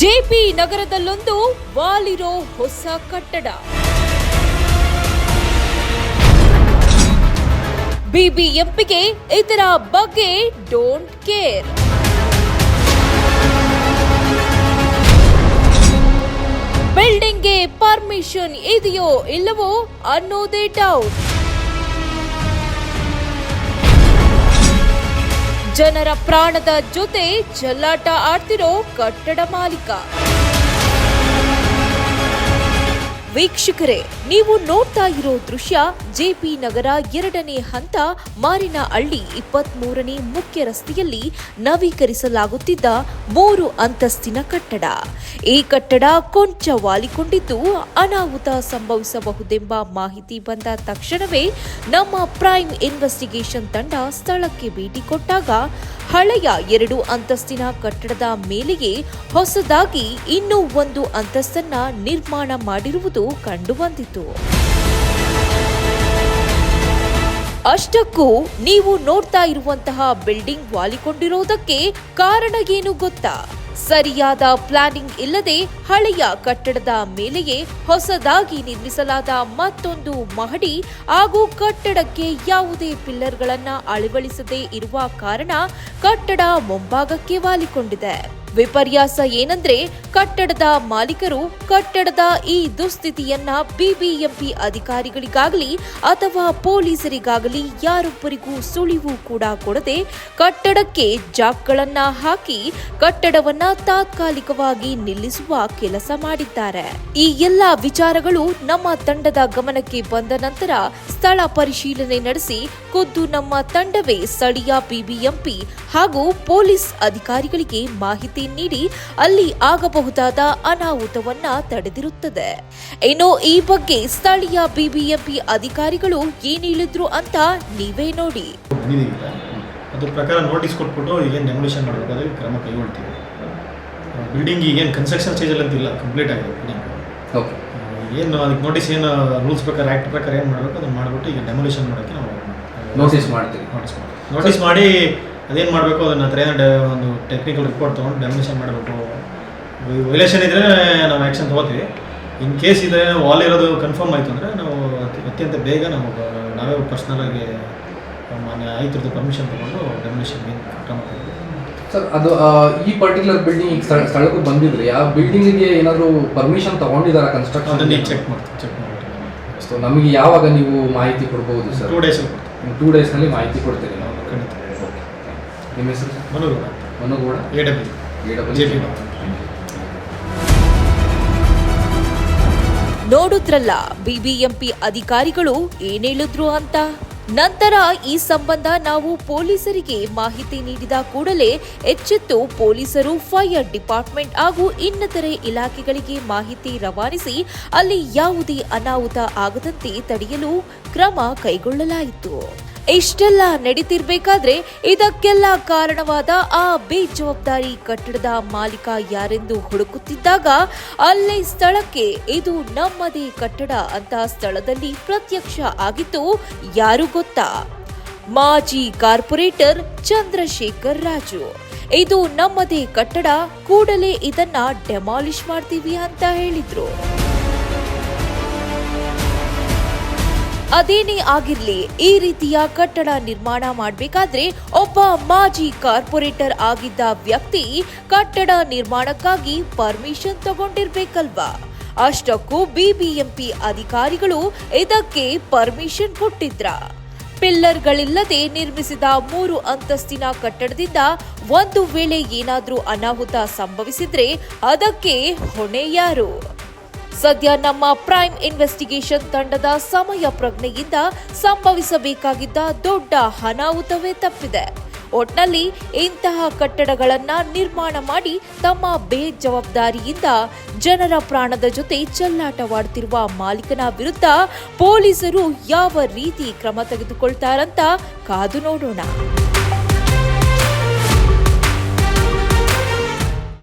JP ನಗರದಲ್ಲೊಂದು ವಾಲಿರೋ ಹೊಸ ಕಟ್ಟಡ. ಬಿಬಿಎಂಪಿಗೆ ಇದರ ಬಗ್ಗೆ ಡೋಂಟ್ ಕೇರ್. ಬಿಲ್ಡಿಂಗ್ಗೆ ಪರ್ಮಿಷನ್ ಇದೆಯೋ ಇಲ್ಲವೋ ಅನ್ನೋದೇ ಡೌಟ್. ಜನರ ಪ್ರಾಣದ ಜೊತೆ ಜಲ್ಲಾಟ ಆಡ್ತಿರೋ ಕಟ್ಟಡ ಮಾಲೀಕ. ವೀಕ್ಷಕರೇ, ನೀವು ನೋಡ್ತಾ ಇರೋ ದೃಶ್ಯ ಜೆಪಿ ನಗರ ಎರಡನೇ ಹಂತ ಮಾರಿನ ಹಳ್ಳಿ ಇಪ್ಪತ್ತ್ ಮೂರನೇ ಮುಖ್ಯ ರಸ್ತೆಯಲ್ಲಿ ನವೀಕರಿಸಲಾಗುತ್ತಿದ್ದ ಮೂರು ಅಂತಸ್ತಿನ ಕಟ್ಟಡ. ಈ ಕಟ್ಟಡ ಕೊಂಚ ವಾಲಿಕೊಂಡಿದ್ದು ಅನಾಹುತ ಸಂಭವಿಸಬಹುದೆಂಬ ಮಾಹಿತಿ ಬಂದ ತಕ್ಷಣವೇ ನಮ್ಮ ಪ್ರೈಮ್ ಇನ್ವೆಸ್ಟಿಗೇಷನ್ ತಂಡ ಸ್ಥಳಕ್ಕೆ ಭೇಟಿ ಕೊಟ್ಟಾಗ ಹಳೆಯ ಎರಡು ಅಂತಸ್ತಿನ ಕಟ್ಟಡದ ಮೇಲೆಯೇ ಹೊಸದಾಗಿ ಇನ್ನೂ ಒಂದು ಅಂತಸ್ತನ್ನ ನಿರ್ಮಾಣ ಮಾಡಿರುವುದು ಕಂಡುಬಂದಿತು. ಅಷ್ಟಕ್ಕೂ ನೀವು ನೋಡ್ತಾ ಇರುವಂತಹ ಬಿಲ್ಡಿಂಗ್ ವಾಲಿಕೊಂಡಿರೋದಕ್ಕೆ ಕಾರಣ ಏನು ಗೊತ್ತಾ? ಸರಿಯಾದ ಪ್ಲಾನಿಂಗ್ ಇಲ್ಲದೆ ಹಳೆಯ ಕಟ್ಟಡದ ಮೇಲೆಯೇ ಹೊಸದಾಗಿ ನಿರ್ಮಿಸಲಾದ ಮತ್ತೊಂದು ಮಹಡಿ ಹಾಗೂ ಕಟ್ಟಡಕ್ಕೆ ಯಾವುದೇ ಪಿಲ್ಲರ್ಗಳನ್ನ ಅಳವಡಿಸದೇ ಇರುವ ಕಾರಣ ಕಟ್ಟಡ ಮುಂಭಾಗಕ್ಕೆ ವಾಲಿಕೊಂಡಿದೆ. ವಿಪರ್ಯಾಸ ಏನಂದ್ರೆ ಕಟ್ಟಡದ ಮಾಲೀಕರು ಕಟ್ಟಡದ ಈ ದುಸ್ಥಿತಿಯನ್ನ ಬಿಬಿಎಂಪಿ ಅಧಿಕಾರಿಗಳಿಗಾಗಲಿ ಅಥವಾ ಪೊಲೀಸರಿಗಾಗಲಿ ಯಾರೊಬ್ಬರಿಗೂ ಸುಳಿವು ಕೂಡ ಕೊಡದೆ ಕಟ್ಟಡಕ್ಕೆ ಜಾಕ್ಗಳನ್ನ ಹಾಕಿ ಕಟ್ಟಡವನ್ನ ತಾತ್ಕಾಲಿಕವಾಗಿ ನಿಲ್ಲಿಸುವ ಕೆಲಸ ಮಾಡಿದ್ದಾರೆ. ಈ ಎಲ್ಲಾ ವಿಚಾರಗಳು ನಮ್ಮ ತಂಡದ ಗಮನಕ್ಕೆ ಬಂದ ನಂತರ ಸ್ಥಳ ಪರಿಶೀಲನೆ ನಡೆಸಿ ಖುದ್ದು ನಮ್ಮ ತಂಡವೇ ಸ್ಥಳೀಯ ಬಿಬಿಎಂಪಿ ಹಾಗೂ ಪೊಲೀಸ್ ಅಧಿಕಾರಿಗಳಿಗೆ ಮಾಹಿತಿ ನೀಡಿ ಅಲ್ಲಿ ಆಗಬಹುದಾದ ಅನಾಹುತವನ್ನ ತಡೆದಿರುತ್ತದೆ. ಇನ್ನು ಈ ಬಗ್ಗೆ ಸ್ಥಳೀಯ ಬಿಬಿಎಂಪಿ ಅಧಿಕಾರಿಗಳು ಏನ್ ಹೇಳಿದ್ರು ಅಂತ ನೀವೇ ನೋಡಿ. ಅದ್ರ ಪ್ರಕಾರ ನೋಟಿಸ್ ಕೊಟ್ಬಿಟ್ಟು ಈಗೇನು ಡೆಮೊಲಿಷನ್ ಮಾಡಬೇಕಾದ್ರೆ ಕ್ರಮ ಕೈಗೊಳ್ತೀವಿ. ಬಿಲ್ಡಿಂಗ್ ಈಗೇನು ಕನ್ಸ್ಟ್ರಕ್ಷನ್ ಸ್ಟೇಜಲ್ಲಿ ಅಂತಿಲ್ಲ ಕಂಪ್ಲೀಟ್ ಆಗಿದೆ ಬಿಲ್ಡಿಂಗ್ ಓಕೆ. ಏನು ಅದಕ್ಕೆ ನೋಟಿಸ್ ಏನು ರೂಲ್ಸ್ ಪ್ರಕಾರ ಆ್ಯಕ್ಟ್ ಪ್ರಕಾರ ಏನು ಮಾಡಬೇಕು ಅದನ್ನು ಮಾಡಿಬಿಟ್ಟು ಈಗ ಡೆಮೊಲಿಷನ್ ಮಾಡೋಕ್ಕೆ ನಾವು ನೋಟಿಸ್ ಮಾಡ್ತೀವಿ. ನೋಟಿಸ್ ಮಾಡಿ ನೋಟಿಸ್ ಮಾಡಿ ಅದೇನು ಮಾಡಬೇಕು? ಅದನ್ನ ಹತ್ರ ಏನೋ ಒಂದು ಟೆಕ್ನಿಕಲ್ ರಿಪೋರ್ಟ್ ತೊಗೊಂಡು ಡೆಮಿನೇಷನ್ ಮಾಡಬೇಕು. ವೈಲೇಷನ್ ಇದ್ದರೆ ನಾವು ಆ್ಯಕ್ಷನ್ ತೊಗೋತೀವಿ. ಇನ್ ಕೇಸ್ ಇದ್ರೆ ವಾಲ್ ಇರೋದು ಕನ್ಫರ್ಮ್ ಆಯಿತು ಅಂದರೆ ನಾವು ಅತ್ಯಂತ ಬೇಗ ನಾವು ನಾವೇ ಪರ್ಸ್ನಲಾಗಿ ಮಾನ್ಯ ಆಯ್ತು ಪರ್ಮಿಷನ್ ತೊಗೊಂಡು ಡೆಮಿನೇಷನ್ ಕ್ರಮ ಸರ್ ಅದು ಈ ಪರ್ಟಿಕ್ಯುಲರ್ ಬಿಲ್ಡಿಂಗ್ ಈಗ ಸ್ಥಳ ಸ್ಥಳಕ್ಕೆ ಬಂದಿದ್ರೆ ಆ ಬಿಲ್ಡಿಂಗಿಗೆ ಏನಾದರೂ ಪರ್ಮಿಷನ್ ತೊಗೊಂಡಿದ್ದಾರೆ ಕನ್ಸ್ಟ್ರಕ್ಷನ್ ಅದನ್ನ ಚೆಕ್ ಮಾಡ್ತೀವಿ ಚೆಕ್ ಮಾಡ್ತೀವಿ. ಸೊ ನಮಗೆ ಯಾವಾಗ ನೀವು ಮಾಹಿತಿ ಕೊಡ್ಬೋದು ಸರ್? ಟೂ ಡೇಸ್ ಟೂ ಡೇಸ್ನಲ್ಲಿ ಮಾಹಿತಿ ಕೊಡ್ತೀರಿ ನಾವು? ಖಂಡಿತ. ನಿಮ್ಮ ಹೆಸರು? Sir ಮನೋರು Manugowda A W. A W. J P. ನೋಡುದ್ರಲ್ಲ BBMP ಅಧಿಕಾರಿಗಳು ಏನೇಳಿದ್ರು ಹೇಳಿದ್ರು ಅಂತ? ನಂತರ ಈ ಸಂಬಂಧ ನಾವು ಪೊಲೀಸರಿಗೆ ಮಾಹಿತಿ ನೀಡಿದ ಕೂಡಲೇ ಎಚ್ಚೆತ್ತು ಪೊಲೀಸರು ಫೈರ್ ಡಿಪಾರ್ಟ್ಮೆಂಟ್ ಹಾಗೂ ಇನ್ನಿತರೆ ಇಲಾಖೆಗಳಿಗೆ ಮಾಹಿತಿ ರವಾನಿಸಿ ಅಲ್ಲಿ ಯಾವುದೇ ಅನಾಹುತ ಆಗದಂತೆ ತಡೆಯಲು ಕ್ರಮ ಕೈಗೊಳ್ಳಲಾಯಿತು. ಇಷ್ಟೆಲ್ಲ ನಡೀತಿರ್ಬೇಕಾದ್ರೆ ಇದಕ್ಕೆಲ್ಲ ಕಾರಣವಾದ ಆ ಬೇಜವಾಬ್ದಾರಿ ಕಟ್ಟಡದ ಮಾಲೀಕ ಯಾರೆಂದು ಹುಡುಕುತ್ತಿದ್ದಾಗ ಅಲ್ಲೇ ಸ್ಥಳಕ್ಕೆ ಇದು ನಮ್ಮದೇ ಕಟ್ಟಡ ಅಂತ ಸ್ಥಳದಲ್ಲಿ ಪ್ರತ್ಯಕ್ಷ ಆಗಿತ್ತು. ಯಾರು ಗೊತ್ತಾ? ಮಾಜಿ ಕಾರ್ಪೊರೇಟರ್ ಚಂದ್ರಶೇಖರ್ ರಾಜು. ಇದು ನಮ್ಮದೇ ಕಟ್ಟಡ, ಕೂಡಲೇ ಇದನ್ನ ಡೆಮಾಲಿಷ್ ಮಾಡ್ತೀವಿ ಅಂತ ಹೇಳಿದ್ರು. ಅದೇನೇ ಆಗಿರ್ಲಿ, ಈ ರೀತಿಯ ಕಟ್ಟಡ ನಿರ್ಮಾಣ ಮಾಡಬೇಕಾದ್ರೆ ಒಬ್ಬ ಮಾಜಿ ಕಾರ್ಪೊರೇಟರ್ ಆಗಿದ್ದ ವ್ಯಕ್ತಿ ಕಟ್ಟಡ ನಿರ್ಮಾಣಕ್ಕಾಗಿ ಪರ್ಮಿಷನ್ ತಗೊಂಡಿರ್ಬೇಕಲ್ವಾ? ಅಷ್ಟಕ್ಕೂ ಬಿಬಿಎಂಪಿ ಅಧಿಕಾರಿಗಳು ಇದಕ್ಕೆ ಪರ್ಮಿಷನ್ ಕೊಟ್ಟಿದ್ರ. ಪಿಲ್ಲರ್ಗಳಿಲ್ಲದೆ ನಿರ್ಮಿಸಿದ ಮೂರು ಅಂತಸ್ತಿನ ಕಟ್ಟಡದಿಂದ ಒಂದು ವೇಳೆ ಏನಾದರೂ ಅನಾಹುತ ಸಂಭವಿಸಿದ್ರೆ ಅದಕ್ಕೆ ಹೊಣೆ ಯಾರು? ಸದ್ಯ ನಮ್ಮ ಪ್ರೈಮ್ ಇನ್ವೆಸ್ಟಿಗೇಷನ್ ತಂಡದ ಸಮಯ ಪ್ರಜ್ಞೆಯಿಂದ ಸಂಭವಿಸಬೇಕಾಗಿದ್ದ ದೊಡ್ಡ ಅನಾಹುತವೇ ತಪ್ಪಿದೆ. ಒಟ್ನಲ್ಲಿ ಇಂತಹ ಕಟ್ಟಡಗಳನ್ನ ನಿರ್ಮಾಣ ಮಾಡಿ ತಮ್ಮ ಬೇಜವಾಬ್ದಾರಿಯಿಂದ ಜನರ ಪ್ರಾಣದ ಜೊತೆ ಚೆಲ್ಲಾಟವಾಡುತ್ತಿರುವ ಮಾಲೀಕನ ವಿರುದ್ಧ ಪೊಲೀಸರು ಯಾವ ರೀತಿ ಕ್ರಮ ತೆಗೆದುಕೊಳ್ತಾರಂತ ಕಾದು ನೋಡೋಣ.